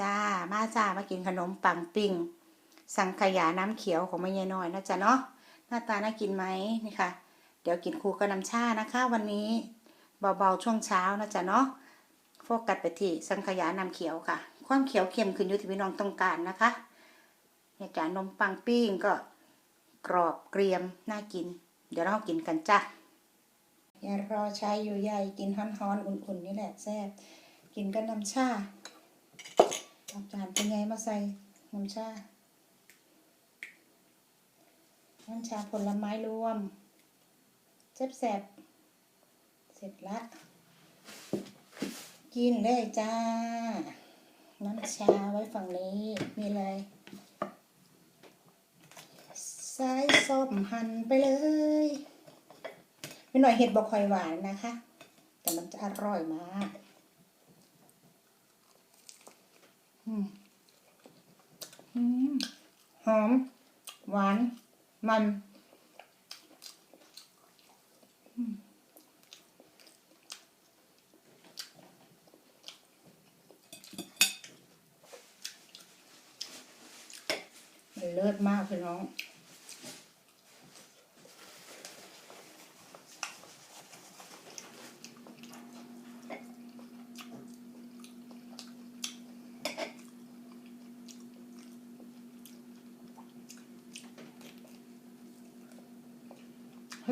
จ้า มาจ้า มากินขนมปังปิ้ง สังขยาน้ำเขียวของแม่ยายน้อยนะจ๊ะเนาะ หน้าตาน่ากินไหมนี่ค่ะ เดี๋ยวกินครูกับน้ำชานะคะ วันนี้เบาๆช่วงเช้านะจ๊ะเนาะ โฟกัสไปที่สังขยาน้ำเขียวค่ะ ความเขียวเข้มขึ้นอยู่ที่พี่น้องต้องการนะคะเนี่ยจ้ะนมปังปิ้งก็กรอบเกรียมน่ากิน เดี๋ยวเรากินกันจ้ะอย่ารอใช้อยู่ใหญ่กินฮ้อนๆ อุ่นๆ นี่แหละแซ่บ กินกับน้ำชา เอาจานเป็นไงมาใส่น้ำชา น้ำชาผลไม้รวมแซ่บแซ่บเสร็จละ กินเลยจ้า น้ำชาไว้ฝั่งนี้นี่เลยสายส้มหั่นไปเลยไม่หน่อยเห็ดบอกคอยหวานนะคะ แต่มันจะอร่อยมาก อืมอืม หอม หวาน มันมมันเลิศมากพี่น้อง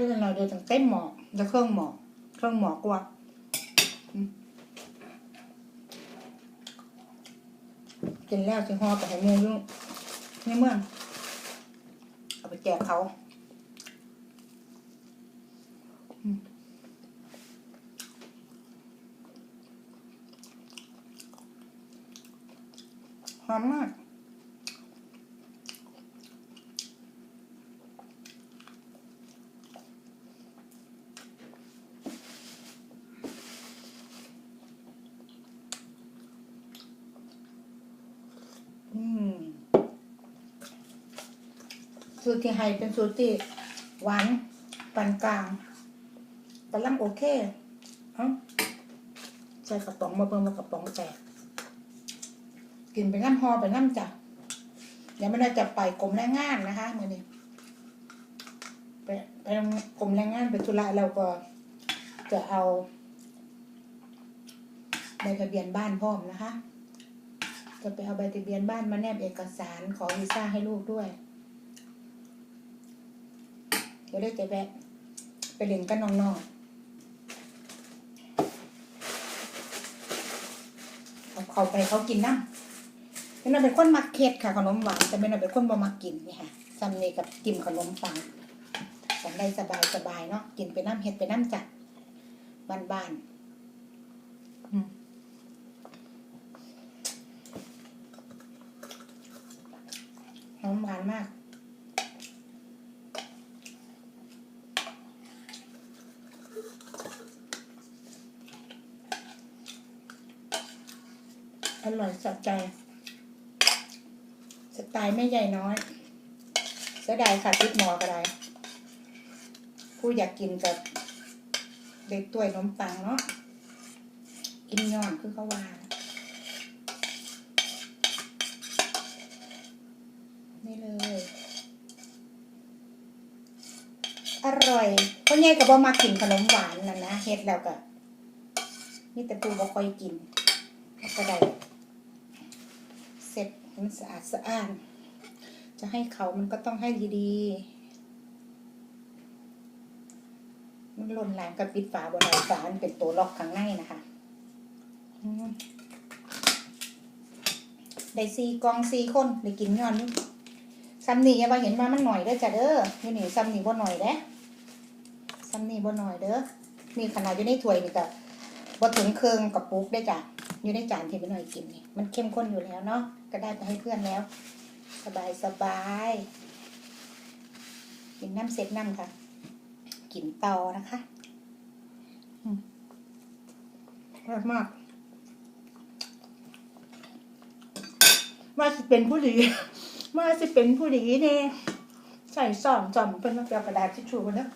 ให้เราเดี๋ยวต้องเต้นหมอจะเครื่องหมอเครื่องหมอกว่าอืมกินแล้วจะห่อไปให้เมียยุ่งในเมืองเอาไปแจกเขาหอมมาก อืม สูตรที่ให้เป็นสูตรที่หวานปานกลางกำลังโอเคเอ้าใส่กระป๋องมาเบิ่งว่ากระป๋องแตกกินไปน้ำฮอไปน้ำจ้ะเดี๋ยวไม่ได้จะไปกรมแรงงานนะคะมื่อนี้ไปไปกรมแรงงานไปธุระเราก็จะเอาใบทะเบียนบ้านพร้อมนะคะ จะไปเอาใบทะเบียนบ้านมาแนบเอกสารขอวีซ่าให้ลูกด้วย เดี๋ยวได้จะแวะไปเล่นกับน้องๆเอาเขาไปเขากินน้ำเป็นเป็นคนมักเค็ดค่ะขนมหวานแต่เป็นเป็นคนบ่มักกินนี่ค่ะซัมนี่กับกินขนมปังกันได้สบายสบายเนาะกินไปน้ำเห็ดไปน้ำจัดบ้านๆอืมหอมหวานมาก ร่อยสัใจ สไตล์ไม่ใหญ่น้อยเสียดายค่ะติดหมอก็ได้ผู้อยากกินกับเด็กตัวยนมปังเนาะกินย่อนคือเขาว่านี่เลย อร่อยพ่อใหญ่กับบ่มากินขนมหวานนั่นนะเฮ็ดแล้วก็นี่แต่ปูบ่ค่อยกินก็ได้ เสร็จมันสะอาดสะอ้าน จะให้เขามันก็ต้องให้ดีๆ มันหล่นแรงกับปิดฝาบนไหนฝาเป็นตัวล็อกข้างในนะคะ ได้ซีกองซีคนได้กินย้อนซัมนี่ย่าว่าเห็นว่ามันหน่อยเด้อจ้ะเด้อนี่นี่ซัมนี่บ่หน่อยเด้ซัมนี่บ่หน่อยเด้อนี่ขนาดอยู่ในถ้วยนี่ก็บ่ถึงเครื่องกับปุกได้จ้ะ อยู่ในจานที่ไปหน่อยกินนี่มันเข้มข้นอยู่แล้วเนาะก็ได้ไปให้เพื่อนแล้ว สบายสบายกินน้ำเสร็จน้ำค่ะ กินต่อนะคะอืมอร่อยมากว่าสิเป็นผู้ดีว่าสิเป็นผู้ดีเนี่ยใส่ซองจอมเป็นมาเปียวกระดาษทิชชู่กันนะ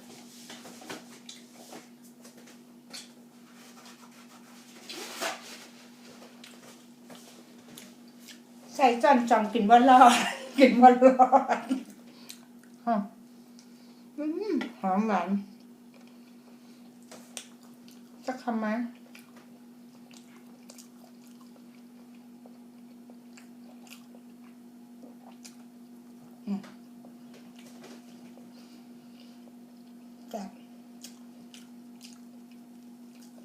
ส่จอนจอมกินวันรอดกินวันรอดฮะอืมหอมหวานสักคำไหมจับ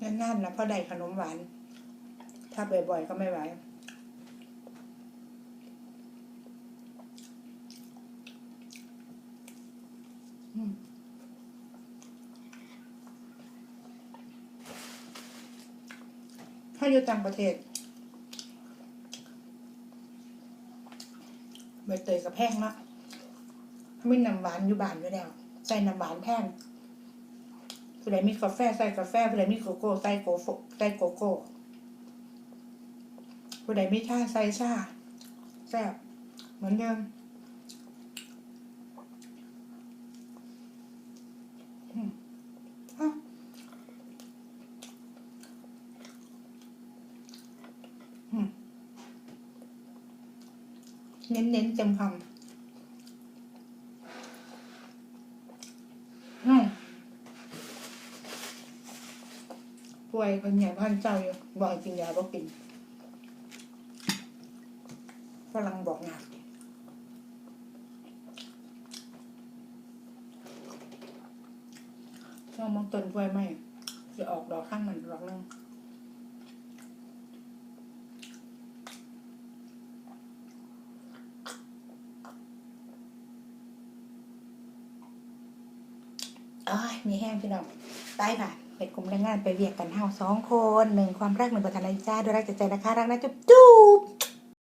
นั่นๆนะเพราะได้ขนมหวาน ถ้าบ่อยๆก็ไม่ไหว ถ้าอยู่ต่างประเทศใบเตยกับแพงละไม่น้ำหวานอยู่บ้านด้วยแล้ว ใส่น้ำหวานแทนผู้ใดมีกาแฟใส่กาแฟผู้ใดมีโกโก้ใส่โกโฟใส่โกโก้ผู้ใดมีชาใส่ชาแซ่บเหมือนเดิมอืมอ้าวอืม เน้นๆเต็มคำป่วยคนใหญ่พันเจ้าอยู่บอกกินยาบอกกินฝรั่งบอกงานช่วงมองต้นกล้วยไหมจะออกดอกข้างมันดอกนึง อ้ยมีแห้งพี่น้องไปค่ะเป็นกลุ่มแรงงานไปเวียกกันเฮาสองคนหนึ่งความรักหนึ่งประธานาจ้าด้วยรักจากใจนะคะรักนะจุ๊บจุ๊บ